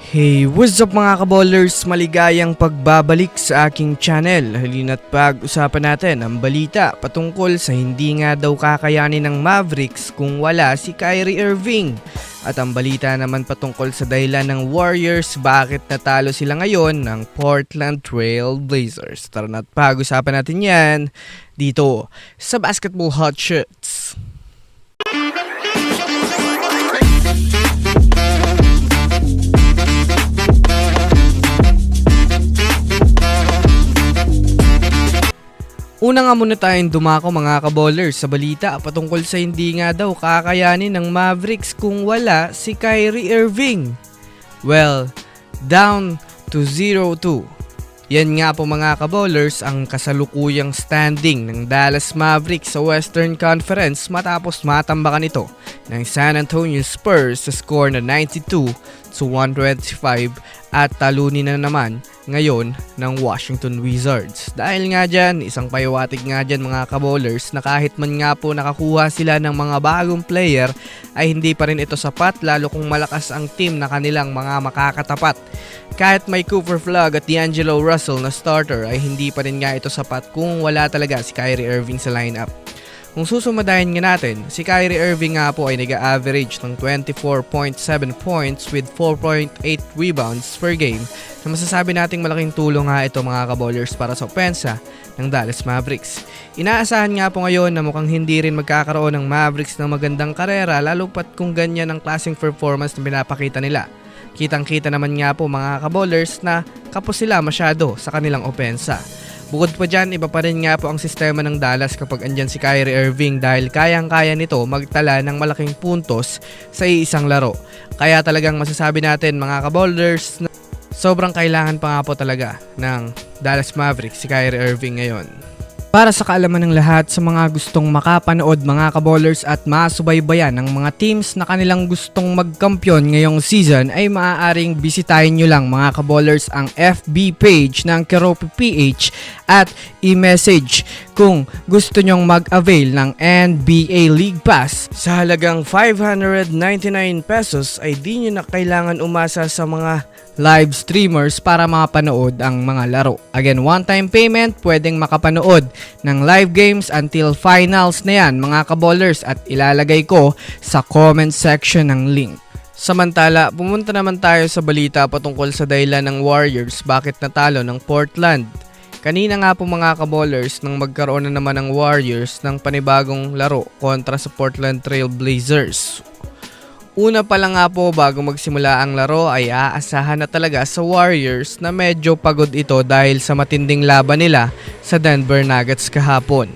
Hey, what's up mga kaballers? Maligayang pagbabalik sa aking channel. Halina't pag-usapan natin ang balita patungkol sa hindi nga daw kakayanin ng Mavericks kung wala si Kyrie Irving. At ang balita naman patungkol sa dahilan ng Warriors bakit natalo sila ngayon ng Portland Trail Blazers. Tara na't pag-usapan natin yan dito sa Basketball Hot Shots. Una nga muna tayong dumako mga kaballers sa balita patungkol sa hindi nga daw kakayanin ng Mavericks kung wala si Kyrie Irving. Well, down to 0-2. Yan nga po mga kaballers ang kasalukuyang standing ng Dallas Mavericks sa Western Conference matapos matambakan ito ng San Antonio Spurs sa score na 92 to 125 at talunin na naman ngayon ng Washington Wizards. Dahil nga dyan, isang payawatig nga dyan mga kabowlers na kahit man nga po nakakuha sila ng mga bagong player ay hindi pa rin ito sapat lalo kung malakas ang team na kanilang mga makakatapat. Kahit may Cooper Flagg at D'Angelo Russell na starter ay hindi pa rin nga ito sapat kung wala talaga si Kyrie Irving sa lineup. Kung susumadahin nga natin, si Kyrie Irving nga po ay nag-average ng 24.7 points with 4.8 rebounds per game na masasabi nating malaking tulong nga ito mga kabowlers para sa opensa ng Dallas Mavericks. Inaasahan nga po ngayon na mukhang hindi rin magkakaroon ng Mavericks ng magandang karera lalo pat kung ganyan ang klaseng performance na pinapakita nila. Kitang-kita naman nga po mga kabowlers na kapos sila masyado sa kanilang opensa. Bukod pa dyan, iba pa rin nga po ang sistema ng Dallas kapag andyan si Kyrie Irving dahil kayang-kaya nito magtala ng malaking puntos sa iisang laro. Kaya talagang masasabi natin mga kaboulders na sobrang kailangan pa nga po talaga ng Dallas Mavericks si Kyrie Irving ngayon. Para sa kaalaman ng lahat sa mga gustong makapanood mga kabowlers at masubaybayan ng mga teams na kanilang gustong magkampiyon ngayong season ay maaaring bisitahin nyo lang mga kabowlers ang FB page ng Keropi PH at i-message kung gusto nyong mag-avail ng NBA League Pass. Sa halagang 599 pesos ay di nyo na kailangan umasa sa mga live streamers para makapanood ang mga laro. Again, one-time payment, pwedeng makapanood ng live games until finals na yan mga kaballers at ilalagay ko sa comment section ng link. Samantala, pumunta naman tayo sa balita patungkol sa dahilan ng Warriors bakit natalo ng Portland. Kanina nga po mga kaballers nang magkaroon na naman ng Warriors ng panibagong laro kontra sa Portland Trail Blazers. Una pa lang nga po bago magsimula ang laro ay aasahan na talaga sa Warriors na medyo pagod ito dahil sa matinding laban nila sa Denver Nuggets kahapon.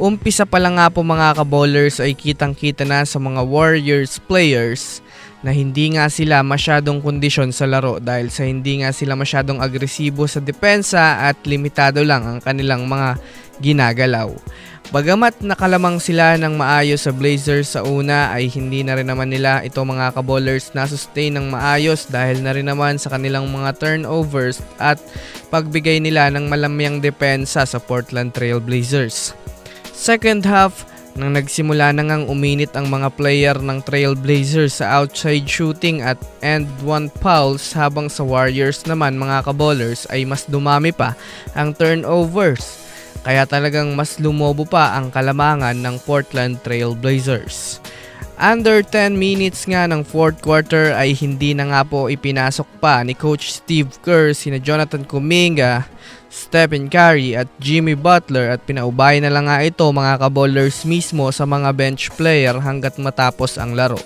Umpisa pa lang nga po mga kabowlers ay kitang kita na sa mga Warriors players na hindi nga sila masyadong kondisyon sa laro dahil sa hindi nga sila masyadong agresibo sa depensa at limitado lang ang kanilang mga ginagalaw. Bagamat nakalamang sila ng maayos sa Blazers sa una ay hindi na rin naman nila ito mga kabowlers na sustain ng maayos dahil na rin naman sa kanilang mga turnovers at pagbigay nila ng malamyang depensa sa Portland Trail Blazers. Second half, nang nagsimula na ngang uminit ang mga player ng Trail Blazers sa outside shooting at end one fouls habang sa Warriors naman mga kabowlers ay mas dumami pa ang turnovers. Kaya talagang mas lumobo pa ang kalamangan ng Portland Trail Blazers. Under 10 minutes nga ng fourth quarter ay hindi na nga po ipinasok pa ni Coach Steve Kerr sina Jonathan Kuminga, Stephen Curry at Jimmy Butler at pinaubay na lang nga ito mga kabowlers mismo sa mga bench player hanggat matapos ang laro.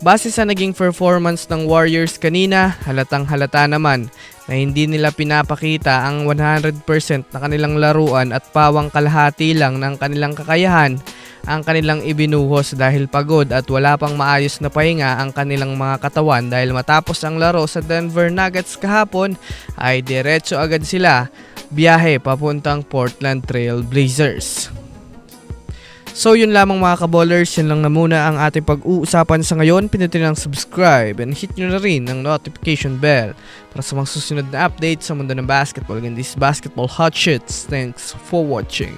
Base sa naging performance ng Warriors kanina, halatang halata naman na hindi nila pinapakita ang 100% na kanilang laruan at pawang kalahati lang ng kanilang kakayahan ang kanilang ibinuhos dahil pagod at wala pang maayos na pahinga ang kanilang mga katawan dahil matapos ang laro sa Denver Nuggets kahapon ay diretso agad sila biyahe papuntang Portland Trail Blazers. So yun lamang mga kabowlers, yun lang na muna ang ating pag-uusapan sa ngayon. Pinutin ang subscribe and hit nyo na rin ang notification bell para sa mga susunod na updates sa mundo ng basketball. This is Basketball Hot Shits. Thanks for watching.